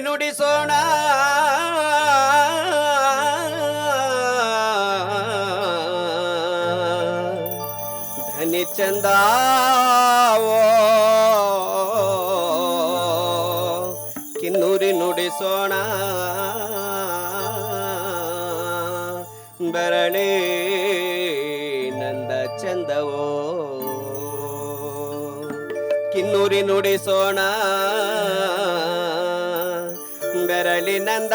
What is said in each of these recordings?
ನುಡಿಸೋಣ. ಧನಿ ಚಂದ ಕಿನ್ನೂರಿ ನುಡಿಸೋಣ. ಬೆರಳಿ ನಂದ ಚಂದವೋ. ಕಿನ್ನೂರಿ ನುಡಿಸೋಣ. ಬೆರಳಿನಂದ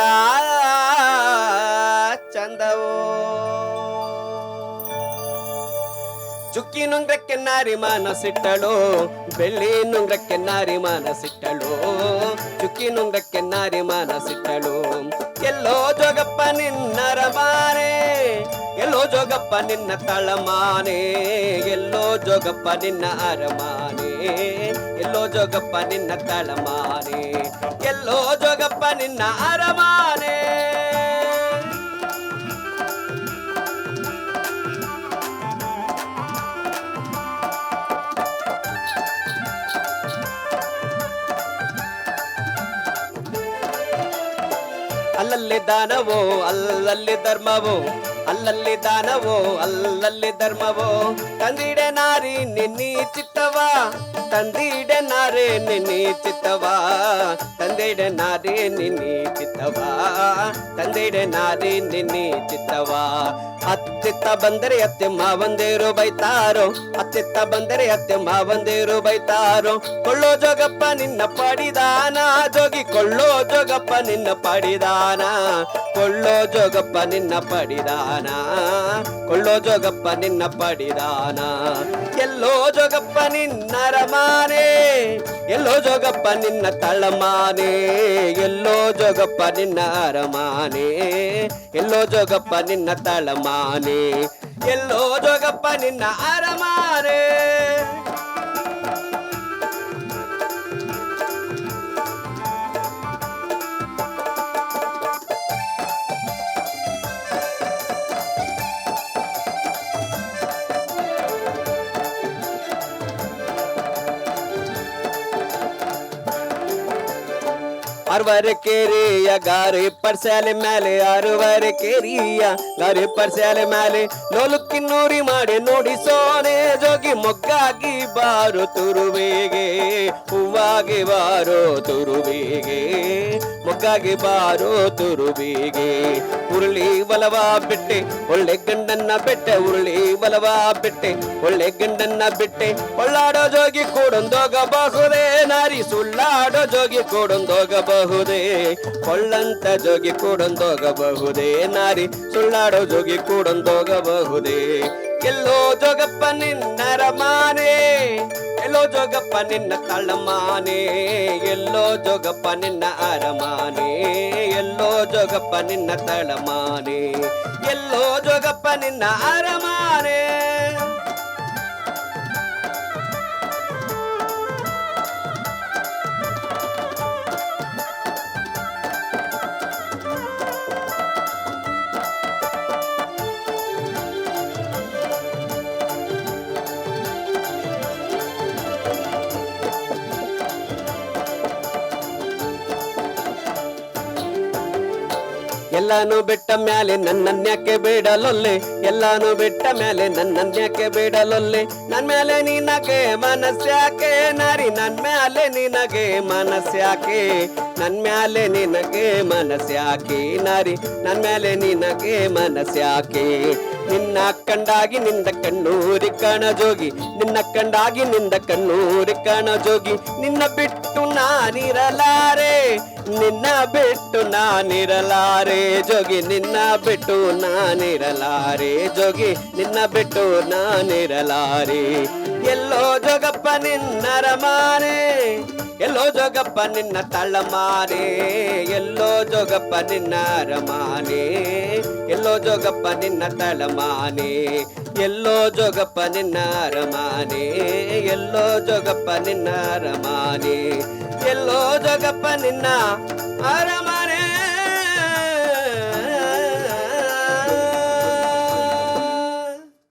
ಚುಕ್ಕಿ ನುಂಗ್ರಕ್ಕೆ ನಾರಿ ಮಾನಸಿಟ್ಟಳು, ಬೆಳ್ಳಿ ನುಂಗ್ರಕ್ಕೆ ನಾರಿ ಮಾನಸಿಟ್ಟಳು. ಚುಕ್ಕಿ ನುಂಗ್ರಕ್ಕೆ ನಾರಿ ಮಾನಸಿಟ್ಟಳು. ಎಲ್ಲೋ ಜೋಗಪ್ಪ ನಿನ್ನರ ಮಾನೆ ಎಲ್ಲೋ ಜೋಗಪ್ಪ ನಿನ್ನ ತಳಮಾನೆ, ಎಲ್ಲೋ ಜೋಗಪ್ಪ ನಿನ್ನ ಅರಮಾನೆ, ಎಲ್ಲೋ ಜೋಗಪ್ಪ ನಿನ್ನ ತಳಮಾನೆ, ಎಲ್ಲೋ ಜೋಗಪ್ಪ ನಿನ್ನ ಅರಮಾನೆ. ಅಲ್ಲಲ್ಲಿ ದಾನವೋ ಅಲ್ಲಲ್ಲಿ ಧರ್ಮವೋ ಅಲ್ಲಲ್ಲಿ ದಾನವೋ, ಅಲ್ಲಲ್ಲಿ ಧರ್ಮವೋ. ತಂದಿಡೆ ನಾರಿ ನಿನ್ನಿ ಚಿತ್ತವ? ತಂದಿಡೆ ನಾರೇ ನಿನ್ನಿ ಚಿತ್ತವ? ತಂದಿಡೆ ನಾರಿ ನಿನ್ನಿ ಚಿತ್ತವ? ತಂದಿಡೆ ನಾರಿ ನಿನ್ನಿ ಚಿತ್ತವ? ಅತ್ತಿತ್ತ ಬಂದರೆ ಅತ್ತೆ ಮಾವಂದೇರು ಬೈತಾರೋ? ಅತ್ತಿತ್ತ ಬಂದರೆ ಅತ್ತೆ ಮಾವಂದೇರು ಬೈತಾರೋ? ಕೊಳ್ಳೋ ಜೋಗಪ್ಪ ನಿನ್ನ ಪಡಿದಾನ. ಜೋಗಿ ಕೊಳ್ಳೋ ಜೋಗಪ್ಪ ನಿನ್ನ ಪಡಿದಾನ. ಕೊಳ್ಳೋ ಜೋಗಪ್ಪ ನಿನ್ನ ಪಡಿದಾನ. ಕೊಳ್ಳೋ ಜೋಗಪ್ಪ ನಿನ್ನ ಪಡಿದಾನ ಎಲ್ಲೋ ಜೋಗಪ್ಪ ನಿನ್ನ ರಮಾನೆ ಎಲ್ಲೋ ಜೋಗಪ್ಪ ನಿನ್ನ ತಳಮಾನೆ ಎಲ್ಲೋ ಜೋಗಪ್ಪ ನಿನ್ನ ಅರಮಾನೆ ಎಲ್ಲೋ ಜೋಗಪ್ಪ ನಿನ್ನ ತಳಮಾನೆ ಎಲ್ಲೋ ಜೋಗಪ್ಪ ನಿನ್ನ ಅರಮಾನೆ ಅರವರೆ ಕೇರಿಯ ಗಾರಿ ಪರ್ಸ್ಯಾಲೆ ಮೇಲೆ ಅರವರೆ ಕೇರಿಯ ಗಾರಿ ಪರ್ಸ್ಯಾಲೆ ಮೇಲೆ ನೋಲುಕ್ಕಿ ನೂರಿ ಮಾಡಿ ನೋಡಿ ಸೋನೆ, ಜೋಗಿ ಮೊಗ್ಗಾಗಿ ಬಾರು ತುರುವಿಗೆ, ಹೂವಾಗಿ ಬಾರೋ ತುರುವಿಗೆ, ಮೊಗ್ಗಾಗಿ ಬಾರೋ ಉರುಳಿ ಬಲವ ಬಿಟ್ಟೆ ಒಳ್ಳೆ ಗಂಡನ್ನ ಬೆಟ್ಟೆ ಉರುಳಿ ಬಲವ ಬಿಟ್ಟೆ ಒಳ್ಳೆ ಗಂಡನ್ನ ಬಿಟ್ಟೆ ಒಳ್ಳಾಡೋ ಜೋಗಿ ಕೂಡೊಂದೋಗಬಹುದೇ ನಾರಿ ಸುಳ್ಳಾಡೋ ಜೋಗಿ ಕೂಡೊಂದೋಗಬಹುದೇ ಕೊಳ್ಳಂತ ಜೋಗಿ ಕೂಡೊಂದೋಗಬಹುದೇ ನಾರಿ ಸುಳ್ಳಾಡೋ ಜೋಗಿ ಕೂಡೊಂದೋಗಬಹುದೇ ಎಲ್ಲೋ ಜೋಗಪ್ಪ ನಿನ್ನ ರಮಾನೆ ಎಲ್ಲೋ ಜೋಗಪ್ಪ ನಿನ್ನ ತಳಮಾನೆ, ಎಲ್ಲೋ ಜೋಗಪ್ಪ ನಿನ್ನ ಅರಮಾನೆ, ಎಲ್ಲೋ ಜೋಗಪ್ಪ ನಿನ್ನ ತಳಮಾನೆ, ಎಲ್ಲೋ ಜೋಗಪ್ಪ ನಿನ್ನ ಅರಮಾನೆ. ಎಲ್ಲಾನು ಬಿಟ್ಟ ಮ್ಯಾಲೆ ನನ್ನನ್ಯಾಕೆ ಬೇಡಲೊಲ್ಲೆ? ಎಲ್ಲಾನು ಬಿಟ್ಟ ಮ್ಯಾಲೆ ನನ್ನನ್ಯಾಕೆ ಬೇಡಲೊಲ್ಲೆ? ನನ್ ಮೇಲೆ ನಿನಗೆ ಮನಸ್ಯಾಕೆ ನಾರಿ, ನನ್ ಮ್ಯಾಲೆ ನಿನಗೆ ಮನಸ್ಯಾಕೆ ನನ್ ಮ್ಯಾಲೆ ನಿನಗೆ ಮನಸ್ಸ್ಯಾಕೆ ನಾರಿ, ನನ್ ಮೇಲೆ ನಿನಗೆ ಮನಸ್ಯಾಕೆ ನಿನ್ನ ಕಂಡಾಗಿ ನಿಂದ ಕಣ್ಣೂರಿ ಕಣ ಜೋಗಿ ನಿನ್ನ ಕಂಡಾಗಿ ನಿಂದ ಕಣ್ಣೂರಿ ಕಣ ಜೋಗಿ ನಿನ್ನ ಬಿಟ್ಟು ನಾನಿರಲಾರೆ, ನಿನ್ನ ಬಿಟ್ಟು ನಾನಿರಲಾರೆ ಜೋಗಿ, ನಿನ್ನ ಬಿಟ್ಟು ನಾನಿರಲಾರೆ ಜೋಗಿ, ನಿನ್ನ ಬಿಟ್ಟು ನಾನಿರಲಾರೆ. ಎಲ್ಲೋ ಜೋಗಪ್ಪ ನಿನ್ನ ಮಾರೆ, ಎಲ್ಲೋ ಜೋಗಪ್ಪ ನಿನ್ನ ತಳಮಾನೆ ಎಲ್ಲೋ ಜೋಗಪ್ಪ ನಿನ್ನ ರಮಾನೆ ಎಲ್ಲೋ ಜೋಗಪ್ಪ ನಿನ್ನ ತಳಮಾನೆ, ಎಲ್ಲೋ ಜೋಗಪ್ಪ ನಿನ್ನ ಅರಮಾನೆ, ಎಲ್ಲೋ ಜೋಗಪ್ಪ ನಿನ್ನ ಅರಮಾನೆ, ಎಲ್ಲೋ ಜೋಗಪ್ಪ ನಿನ್ನ ಅರಮಾನೆ.